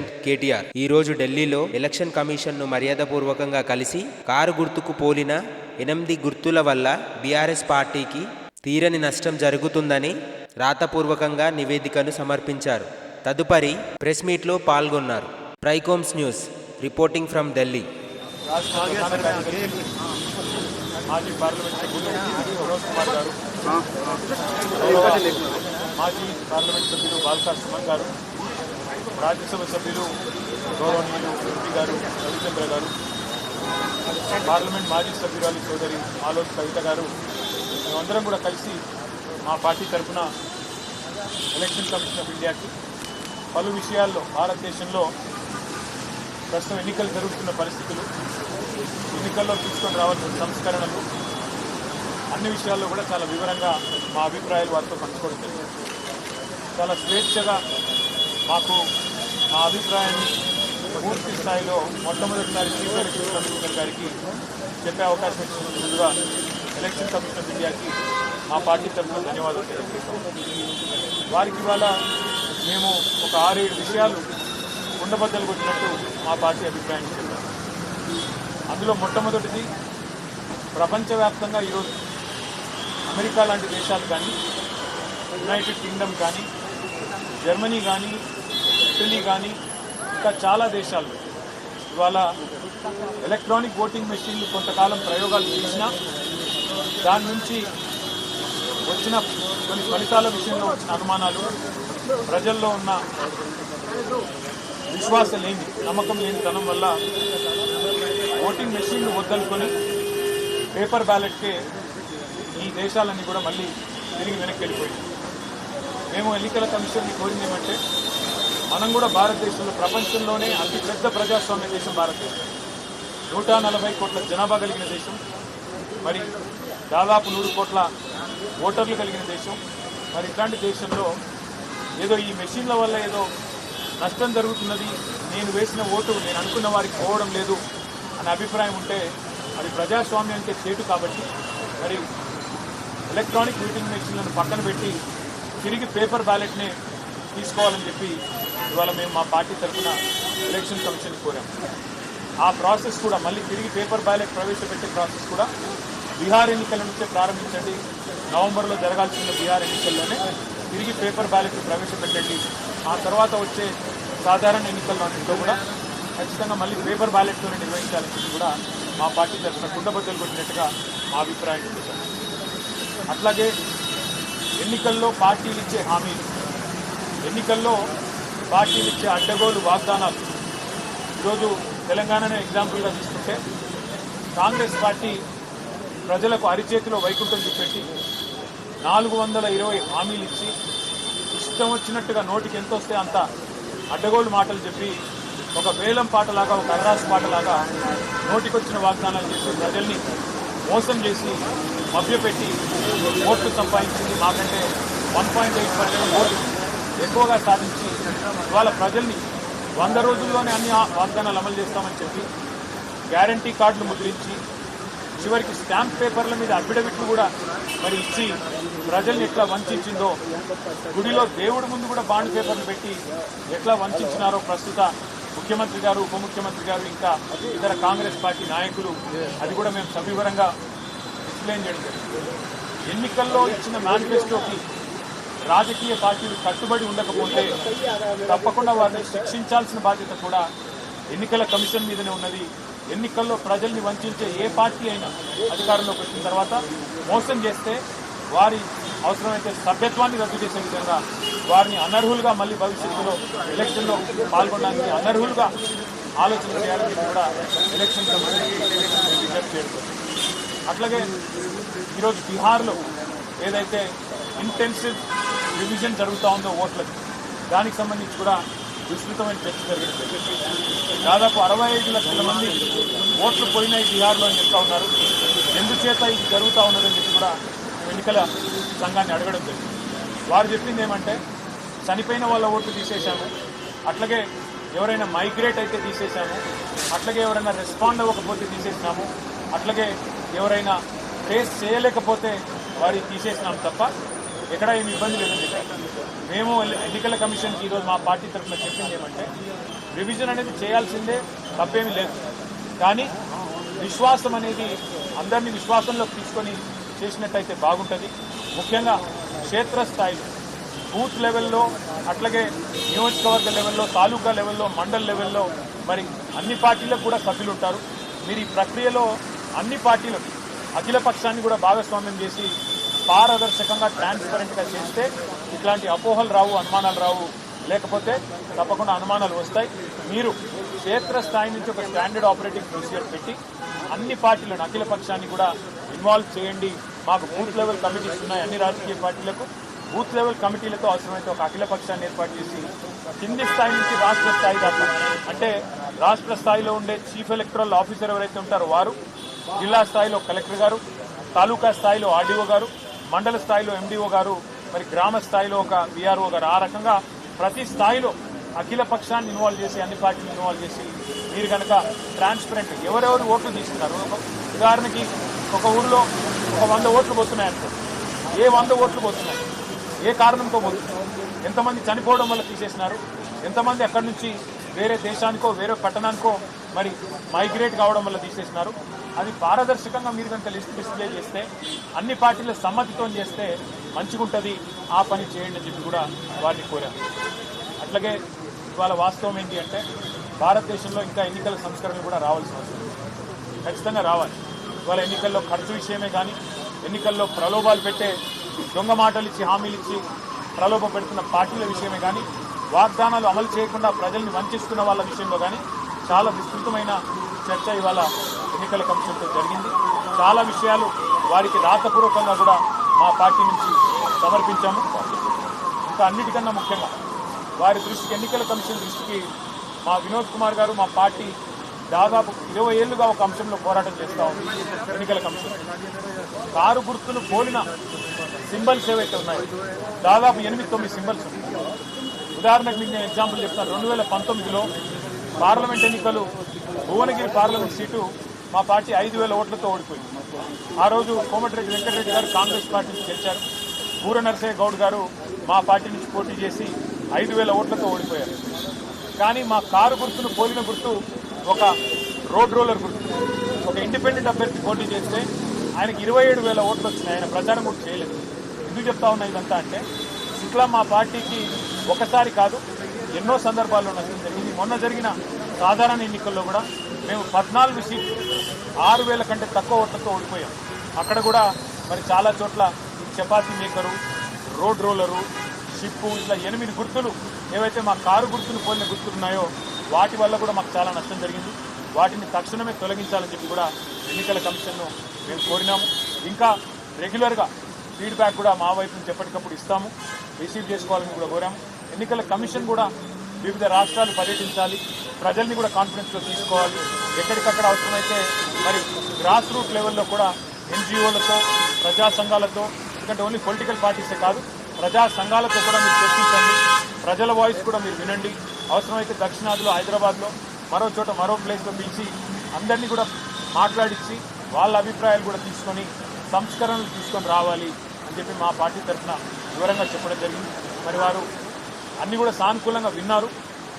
President KTR. ఈ రోజు ఢిల్లీలో ఎలక్షన్ కమిషన్ను మర్యాదపూర్వకంగా కలిసి కారు గుర్తుకు పోలిన ఎనిమిది గుర్తుల వల్ల బీఆర్ఎస్ పార్టీకి తీరని నష్టం జరుగుతుందని రాతపూర్వకంగా నివేదికను సమర్పించారు. తదుపరి ప్రెస్ మీట్లో పాల్గొన్నారు. ప్రైకోమ్స్ న్యూస్ రిపోర్టింగ్ ఫ్రమ్ ఢిల్లీ. మాజీ పార్లమెంట్ సభ్యులు కుమార్ గారు మాజీ పార్లమెంట్ సభ్యులు సుమన్ గారు రాజ్యసభ సభ్యులు గౌరవనీయులు ఎంపీ గారు రవిచంద్ర గారు పార్లమెంట్ మాజీ సభ్యురాలు సోదరి ఆలోక్ కవిత గారు మేమందరం కూడా కలిసి మా పార్టీ తరఫున ఎలక్షన్ కమిషన్ ఆఫ్ ఇండియాకి పలు విషయాల్లో భారతదేశంలో ప్రస్తుతం ఎన్నికలు జరుగుతున్న పరిస్థితులు ఎన్నికల్లో తీసుకొని రావాల్సిన సంస్కరణలు అన్ని విషయాల్లో కూడా చాలా వివరంగా మా అభిప్రాయాలు వారితో పంచుకోవడం జరిగింది. చాలా స్వేచ్ఛగా మాకు ఆ అభిప్రాయాన్ని పూర్తి స్థాయిలో మొట్టమొదటిసారి చీఫ్ ఎలక్షన్ కమిషనర్ గారికి చెప్పే అవకాశం ఇచ్చినందుకు ముందుగా ఎలక్షన్ కమిషనర్ ఇండియాకి మా పార్టీ తరఫున ధన్యవాదాలు తెలియజేస్తాం. వారికి ఇవాళ మేము ఒక ఆరేడు విషయాలు ఉండబద్దలు వచ్చినట్టు మా పార్టీ అభిప్రాయం చెప్పారు. అందులో మొట్టమొదటిది ప్రపంచవ్యాప్తంగా ఈరోజు అమెరికా లాంటి దేశాలు కానీ యునైటెడ్ కింగ్డమ్ కానీ జర్మనీ కానీ ఇటలీ కానీ ఇంకా చాలా దేశాలు ఇవాళ ఎలక్ట్రానిక్ ఓటింగ్ మెషిన్లు కొంతకాలం ప్రయోగాలు చేసినా దాని నుంచి వచ్చిన కొన్ని ఫలితాల విషయంలో వచ్చిన అనుమానాలు ప్రజల్లో ఉన్న విశ్వాసం లేని నమ్మకం లేని తనం వల్ల ఓటింగ్ మెషిన్లు వద్దనుకొని పేపర్ బ్యాలెట్కే ఈ దేశాలన్నీ కూడా మళ్ళీ తిరిగి వెనక్కి వెళ్ళిపోయింది మేము ఎన్నికల కమిషన్ని కోరింది ఏమంటే మనం కూడా భారతదేశంలో ప్రపంచంలోనే అతి పెద్ద ప్రజాస్వామ్య దేశం భారతదేశం. నూట నలభై కోట్ల జనాభా కలిగిన దేశం. మరి దాదాపు నూరు కోట్ల ఓటర్లు కలిగిన దేశం. మరి ఇట్లాంటి దేశంలో ఏదో ఈ మెషిన్ల వల్ల ఏదో నష్టం జరుగుతున్నది. నేను వేసిన ఓటు నేను అనుకున్న వారికి పోవడం లేదు అనే అభిప్రాయం ఉంటే అది ప్రజాస్వామ్యానికి చేటు కాబట్టి మరి ఎలక్ట్రానిక్ ఓటింగ్ మెషిన్లను పక్కన పెట్టి తిరిగి పేపర్ బ్యాలెట్ని తీసుకోవాలని చెప్పి ఇవాళ మేము మా పార్టీ తరఫున ఎలక్షన్ కమిషన్ కోరాం. ఆ ప్రాసెస్ కూడా మళ్ళీ తిరిగి పేపర్ బ్యాలెట్ ప్రవేశపెట్టే ప్రాసెస్ కూడా బీహార్ ఎన్నికల నుంచే ప్రారంభించండి. నవంబర్లో జరగాల్సిన బీహార్ ఎన్నికల్లోనే తిరిగి పేపర్ బ్యాలెట్ ప్రవేశపెట్టండి. ఆ తర్వాత వచ్చే సాధారణ ఎన్నికల్లో కూడా ఖచ్చితంగా మళ్ళీ పేపర్ బ్యాలెట్తోనే నిర్వహించాలని కూడా మా పార్టీ తరఫున కుండబద్దలు కొట్టినట్టుగా మా అభిప్రాయం చూశాను అట్లాగే ఎన్నికల్లో పార్టీలు ఇచ్చే హామీలు ఎన్నికల్లో పార్టీలు ఇచ్చే అడ్డగోలు వాగ్దానాలు. ఈరోజు తెలంగాణనే ఎగ్జాంపుల్గా తీసుకుంటే కాంగ్రెస్ పార్టీ ప్రజలకు అరిచేతిలో వైకుంఠం చూపెట్టి నాలుగు వందల ఇరవై హామీలు ఇచ్చి ఇష్టం వచ్చినట్టుగా నోటికి ఎంత వస్తే అంత అడ్డగోలు మాటలు చెప్పి ఒక వేలం పాటలాగా ఒక అర్రాసు పాటలాగా నోటికొచ్చిన వాగ్దానాలు చేసి ప్రజల్ని మోసం చేసి మభ్యపెట్టి ఓట్లు సంపాదించింది మాకంటే వన్ పాయింట్ ఎయిట్ పర్సెంట్ ఓట్లు. ఎక్కువగా సాధించి ఇవాళ ప్రజల్ని వంద రోజుల్లోనే అన్ని ఆ- వాగ్దానాలు అమలు చేస్తామని చెప్పి గ్యారంటీ కార్డులు ముద్రించి చివరికి స్టాంప్ పేపర్ల మీద అఫిడవిట్లు కూడా మరి ఇచ్చి ప్రజల్ని ఎట్లా వంచిందో గుడిలో దేవుడి ముందు కూడా బాండ్ పేపర్లు పెట్టి ఎట్లా వంచినారో ప్రస్తుత ముఖ్యమంత్రి గారు ఉప ముఖ్యమంత్రి గారు ఇంకా ఇతర కాంగ్రెస్ పార్టీ నాయకులు అది కూడా మేము సవివరంగా ఎక్స్ప్లెయిన్ చేయడం ఎన్నికల్లో ఇచ్చిన మేనిఫెస్టోకి రాజకీయ పార్టీలు కట్టుబడి ఉండకపోతే తప్పకుండా వారిని శిక్షించాల్సిన బాధ్యత కూడా ఎన్నికల కమిషన్ మీదనే ఉన్నది. ఎన్నికల్లో ప్రజల్ని వంచే ఏ పార్టీ అయినా అధికారంలోకి వచ్చిన తర్వాత మోసం చేస్తే వారి అవసరమైతే సభ్యత్వాన్ని రద్దు చేసే విధంగా వారిని అనర్హులుగా మళ్ళీ భవిష్యత్తులో ఎలక్షన్లో పాల్గొనడానికి అనర్హులుగా ఆలోచన చేయాలని కూడా ఎలక్షన్ కమిషన్ విజ్ఞప్తి అట్లాగే ఈరోజు బీహార్లో ఏదైతే ఇంటెన్సివ్ రివిజన్ జరుగుతూ ఉందో ఓట్లకి దానికి సంబంధించి కూడా విస్తృతమైన చర్చ జరిగింది దాదాపు అరవై ఐదు లక్షల మంది ఓట్లు పోయినాయి బీహార్లో అని చెప్తా ఉన్నారు. ఎందుచేత ఇది జరుగుతూ ఉన్నదని చెప్పి కూడా ఎన్నికల సంఘాన్ని అడగడం జరిగింది. వారు చెప్పింది ఏమంటే చనిపోయిన వాళ్ళ ఓట్లు తీసేశాము అట్లాగే ఎవరైనా మైగ్రేట్ అయితే తీసేశాము అట్లాగే ఎవరైనా రెస్పాండ్ అవ్వకపోతే తీసేసినాము అట్లాగే ఎవరైనా ట్రేస్ చేయలేకపోతే వారి తీసేసినాం తప్ప ఎక్కడ ఏమి ఇబ్బంది లేదని చెప్పారు మేము ఎన్నికల కమిషన్కి ఈరోజు మా పార్టీ తరఫున చెప్పింది ఏమంటే రివిజన్ అనేది చేయాల్సిందే తప్పేమీ లేదు. కానీ విశ్వాసం అనేది అందరినీ విశ్వాసంలోకి తీసుకొని చేసినట్టయితే బాగుంటుంది. ముఖ్యంగా క్షేత్రస్థాయిలో బూత్ లెవెల్లో అట్లాగే నియోజకవర్గ లెవెల్లో తాలూకా లెవెల్లో మండల్ లెవెల్లో మరి అన్ని పార్టీలకు కూడా సభ్యులు ఉంటారు మీరు ఈ ప్రక్రియలో అన్ని పార్టీలకు అఖిల పక్షాన్ని కూడా భాగస్వామ్యం చేసి పారదర్శకంగా ట్రాన్స్పరెంట్గా చేస్తే ఇట్లాంటి అపోహలు రావు అనుమానాలు రావు. లేకపోతే తప్పకుండా అనుమానాలు వస్తాయి. మీరు క్షేత్రస్థాయి నుంచి ఒక స్టాండర్డ్ ఆపరేటింగ్ ప్రొసీజర్ పెట్టి అన్ని పార్టీలను అఖిల పక్షాన్ని కూడా ఇన్వాల్వ్ చేయండి. మాకు బూత్ లెవెల్ కమిటీస్ ఉన్నాయి అన్ని రాజకీయ పార్టీలకు. బూత్ లెవెల్ కమిటీలతో అవసరమైతే ఒక అఖిల పక్షాన్ని ఏర్పాటు చేసి కింది స్థాయి నుంచి రాష్ట్ర స్థాయి దాకా అంటే రాష్ట్ర స్థాయిలో ఉండే చీఫ్ ఎలక్టరల్ ఆఫీసర్ ఎవరైతే ఉంటారో వారు జిల్లా స్థాయిలో కలెక్టర్ గారు తాలూకా స్థాయిలో ఆర్డీఓ గారు మండల స్థాయిలో ఎండిఓ గారు మరి గ్రామ స్థాయిలో ఒక విఆర్ఓ గారు ఆ రకంగా ప్రతి స్థాయిలో అఖిల పక్షాన్ని ఇన్వాల్వ్ చేసి అన్ని పార్టీలు ఇన్వాల్వ్ చేసి మీరు కనుక ట్రాన్స్పరెంట్ ఎవరెవరు ఓట్లు తీసుకున్నారు? ఉదాహరణకి ఒక ఊరిలో ఒక వంద ఓట్లు పోతున్నాయనుకో ఏ వంద ఓట్లు పోతున్నాయి? ఏ కారణంతో పోతున్నాయి? ఎంతమంది చనిపోవడం వల్ల తీసేసినారు? ఎంతమంది అక్కడి నుంచి వేరే దేశానికో వేరే పట్టణానికో మరి మైగ్రేట్ కావడం వల్ల తీసేసినారు. అది పారదర్శకంగా మీరు కనుక లిస్ట్ డిస్ప్లే చేస్తే అన్ని పార్టీల సమ్మతితో చేస్తే మంచిగుంటుంది. ఆ పని చేయండి అని చెప్పి కూడా వారిని కోరారు. అట్లాగే ఇవాళ వాస్తవం ఏంటి అంటే భారతదేశంలో ఇంకా ఎన్నికల సంస్కరణలు కూడా రావాల్సిన అవసరం ఖచ్చితంగా రావాలి. ఇవాళ ఎన్నికల్లో ఖర్చు విషయమే కానీ ఎన్నికల్లో ప్రలోభాలు పెట్టే దొంగ మాటలు ఇచ్చి హామీలు ఇచ్చి ప్రలోభ పెడుతున్న పార్టీల విషయమే కానీ వాగ్దానాలు అమలు చేయకుండా ప్రజల్ని వంచిస్తున్న వాళ్ళ విషయంలో కానీ చాలా విస్తృతమైన చర్చ ఇవాళ ఎన్నికల కమిషన్తో జరిగింది. చాలా విషయాలు వారికి రాతపూర్వకంగా కూడా మా పార్టీ నుంచి సమర్పించాము. ఇంకా అన్నిటికన్నా ముఖ్యంగా వారి దృష్టికి ఎన్నికల కమిషన్ దృష్టికి మా వినోద్ కుమార్ గారు మా పార్టీ దాదాపు ఇరవై ఏళ్ళుగా ఒక అంశంలో పోరాటం చేస్తూ ఉంది ఎన్నికల కమిషన్. కారు గుర్తులు పోలిన సింబల్స్ ఏవైతే ఉన్నాయో దాదాపు ఎనిమిది తొమ్మిది సింబల్స్ ఉన్నాయి. ఉదాహరణకు మీకు నేను ఎగ్జాంపుల్ చెప్తాను. రెండు వేల పంతొమ్మిదిలో పార్లమెంట్ ఎన్నికలు భువనగిరి పార్లమెంట్ సీటు మా పార్టీ ఐదు వేల ఓట్లతో ఓడిపోయింది. ఆ రోజు కోమటిరెడ్డి వెంకటరెడ్డి గారు కాంగ్రెస్ పార్టీ నుంచి గెలిచారు. పూర నరసయ్య గౌడ్ గారు మా పార్టీ నుంచి పోటీ చేసి ఐదు వేల ఓట్లతో ఓడిపోయారు. కానీ మా కారు గుర్తును పోలిన గుర్తు ఒక రోడ్ రోలర్ గుర్తు. ఒక ఇండిపెండెంట్ అభ్యర్థి పోటీ చేస్తే ఆయనకి ఇరవై ఏడు వేల ఓట్లు వచ్చినాయి. ఆయన ప్రచారం కూడా చేయలేదు. ఎందుకు చెప్తా ఉన్నా ఇదంతా అంటే ఇట్లా మా పార్టీకి ఒకసారి కాదు ఎన్నో సందర్భాల్లో నష్టం జరిగింది మొన్న జరిగిన సాధారణ ఎన్నికల్లో కూడా మేము పద్నాలుగు సీట్లు ఆరు వేల కంటే తక్కువ ఓట్లతో ఓడిపోయాం. అక్కడ కూడా మరి చాలా చోట్ల chapati maker road roller ship ఇట్లా ఎనిమిది గుర్తులు ఏవైతే మా కారు గుర్తులు పోలిన గుర్తులు ఉన్నాయో వాటి వల్ల కూడా మాకు చాలా నష్టం జరిగింది. వాటిని తక్షణమే తొలగించాలని చెప్పి కూడా ఎన్నికల కమిషన్ను మేము కోరినాము. ఇంకా రెగ్యులర్గా ఫీడ్బ్యాక్ కూడా మా వైపు నుంచి ఎప్పటికప్పుడు ఇస్తాము. రిసీవ్ చేసుకోవాలని కూడా కోరాము. ఎన్నికల కమిషన్ కూడా వివిధ రాష్ట్రాలు పర్యటించాలి. ప్రజల్ని కూడా కాన్ఫిడెన్స్లో తీసుకోవాలి. ఎక్కడికక్కడ అవసరమైతే మరి గ్రాస్ రూట్ లెవెల్లో కూడా ఎన్జిఓలతో ప్రజా సంఘాలతో ఎందుకంటే ఓన్లీ పొలిటికల్ పార్టీసే కాదు ప్రజా సంఘాలతో కూడా మీరు చర్చించండి. ప్రజల వాయిస్ కూడా మీరు వినండి. అవసరమైతే దక్షిణాదిలో హైదరాబాద్లో మరో చోట మరో ప్లేస్లో పిలిచి అందరినీ కూడా మాట్లాడించి వాళ్ళ అభిప్రాయాలు కూడా తీసుకొని సంస్కరణలు తీసుకొని రావాలి అని చెప్పి మా పార్టీ తరఫున వివరంగా చెప్పడం జరిగింది. మరి వారు అన్ని కూడా సానుకూలంగా విన్నారు.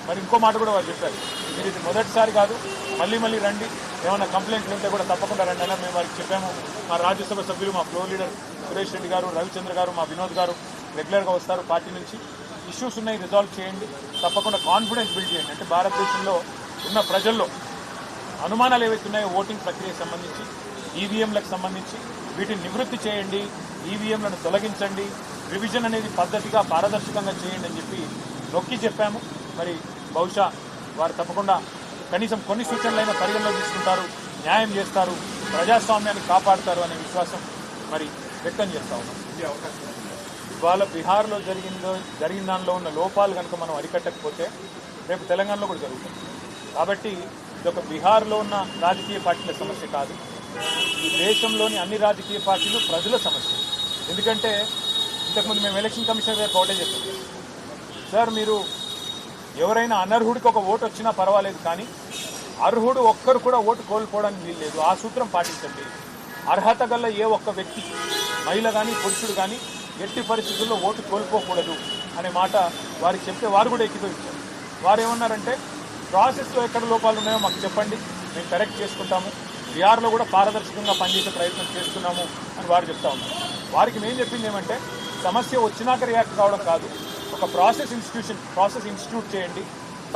మరి ఇంకో మాట కూడా వారు చెప్పారు. మీరు ఇది మొదటిసారి కాదు. మళ్ళీ మళ్ళీ రండి. ఏమైనా కంప్లైంట్లు ఉంటే కూడా తప్పకుండా రండి అని మేము వారికి చెప్పాము. మా రాజ్యసభ సభ్యులు మా ఫ్లోర్ లీడర్ సురేష్ రెడ్డి గారు రవిచంద్ర గారు మా వినోద్ గారు రెగ్యులర్గా వస్తారు పార్టీ నుంచి. ఇష్యూస్ ఉన్నాయి రిజాల్వ్ చేయండి. తప్పకుండా కాన్ఫిడెన్స్ బిల్డ్ చేయండి. అంటే భారతదేశంలో ఉన్న ప్రజల్లో అనుమానాలు ఏవైతే ఉన్నాయో ఓటింగ్ ప్రక్రియకు సంబంధించి ఈవీఎంలకు సంబంధించి వీటిని నివృత్తి చేయండి. ఈవీఎంలను తొలగించండి. రివిజన్ అనేది పద్ధతిగా పారదర్శకంగా చేయండి అని చెప్పి నొక్కి చెప్పాము. మరి బహుశా వారు తప్పకుండా కనీసం కొన్ని సూచనలైనా పరిగణలో తీసుకుంటారు న్యాయం చేస్తారు ప్రజాస్వామ్యాన్ని కాపాడుతారు అనే విశ్వాసం మరి వ్యక్తం చేస్తా ఉన్నాం. ఇవాళ బీహార్లో జరిగిందో జరిగిన దానిలో ఉన్న లోపాలు కనుక మనం అరికట్టకపోతే రేపు తెలంగాణలో కూడా జరుగుతుంది. కాబట్టి ఇది ఒక బీహార్లో ఉన్న రాజకీయ పార్టీల సమస్య కాదు. ఈ దేశంలోని అన్ని రాజకీయ పార్టీలు ప్రజల సమస్య. ఎందుకంటే ఇంతకుముందు మేము ఎలక్షన్ కమిషనర్ గారికి ఒకటే చెప్పాం. సార్ మీరు ఎవరైనా అనర్హుడికి ఒక ఓటు వచ్చినా పర్వాలేదు కానీ అర్హుడు ఒక్కరు కూడా ఓటు కోల్పోవడానికి వీల్లేదు ఆ సూత్రం పాటించండి. అర్హత గల ఏ ఒక్క వ్యక్తి మహిళ కానీ పురుషుడు కానీ ఎట్టి పరిస్థితుల్లో ఓటు కోల్పోకూడదు అనే మాట వారికి చెప్తే వారు కూడా ఎక్కిపోయించారు వారు ఏమన్నారంటే ప్రాసెస్లో ఎక్కడ లోపాలు ఉన్నాయో మాకు చెప్పండి. మేము కరెక్ట్ చేసుకుంటాము. బీఆర్లో కూడా పారదర్శకంగా పనిచేసే ప్రయత్నం చేస్తున్నాము అని వారు చెప్తా ఉన్నారు. వారికి మేము చెప్పింది ఏమంటే సమస్య వచ్చినాక రియాక్ట్ కావడం కాదు. ఒక ప్రాసెస్ ఇన్స్టిట్యూషన్ ప్రాసెస్ ఇన్స్టిట్యూట్ చేయండి.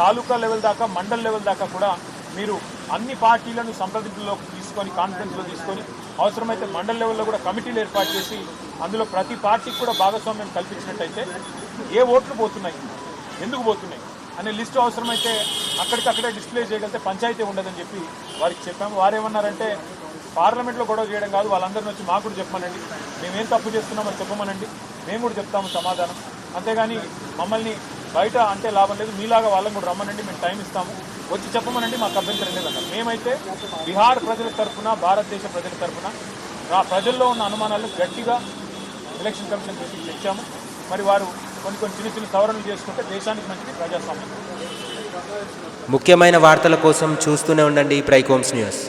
తాలూకా లెవెల్ దాకా మండల్ లెవెల్ దాకా కూడా మీరు అన్ని పార్టీలను సంప్రదింపుల్లోకి తీసుకొని కాన్ఫరెన్స్లో తీసుకొని అవసరమైతే మండల్ లెవెల్లో కూడా కమిటీలు ఏర్పాటు చేసి అందులో ప్రతి పార్టీకి కూడా భాగస్వామ్యం కల్పించినట్టయితే ఏ ఓట్లు పోతున్నాయి? ఎందుకు పోతున్నాయి? అనే లిస్టు అవసరమైతే అక్కడికక్కడే డిస్ప్లే చేయగలిగితే పంచాయతీ ఉండదని చెప్పి వారికి చెప్పాము. వారేమన్నారంటే పార్లమెంట్లో గొడవ చేయడం కాదు వాళ్ళందరిని వచ్చి మాకు కూడా చెప్పమనండి. మేమేం తప్పు చేస్తున్నామో చెప్పమనండి. మేము కూడా చెప్తాము సమాధానం. అంతేగాని మమ్మల్ని బయట అంటే లాభం లేదు. మీలాగా వాళ్ళని కూడా రమ్మనండి మేము టైం ఇస్తాము. వచ్చి చెప్పమనండి మాకు అభ్యంతరం లేదన్నారు. మేమైతే బీహార్ ప్రజల తరఫున భారతదేశ ప్రజల తరఫున ఆ ప్రజల్లో ఉన్న అనుమానాలను గట్టిగా ఎలక్షన్ కమిషన్ దృష్టికి తెచ్చాము. మరి వారు కొన్ని కొన్ని చిన్న చిన్న సవరణలు చేసుకుంటే దేశానికి మంచిది ప్రజాస్వామ్యం ముఖ్యమైన వార్తల కోసం చూస్తూనే ఉండండి ప్రైకోమ్స్ న్యూస్.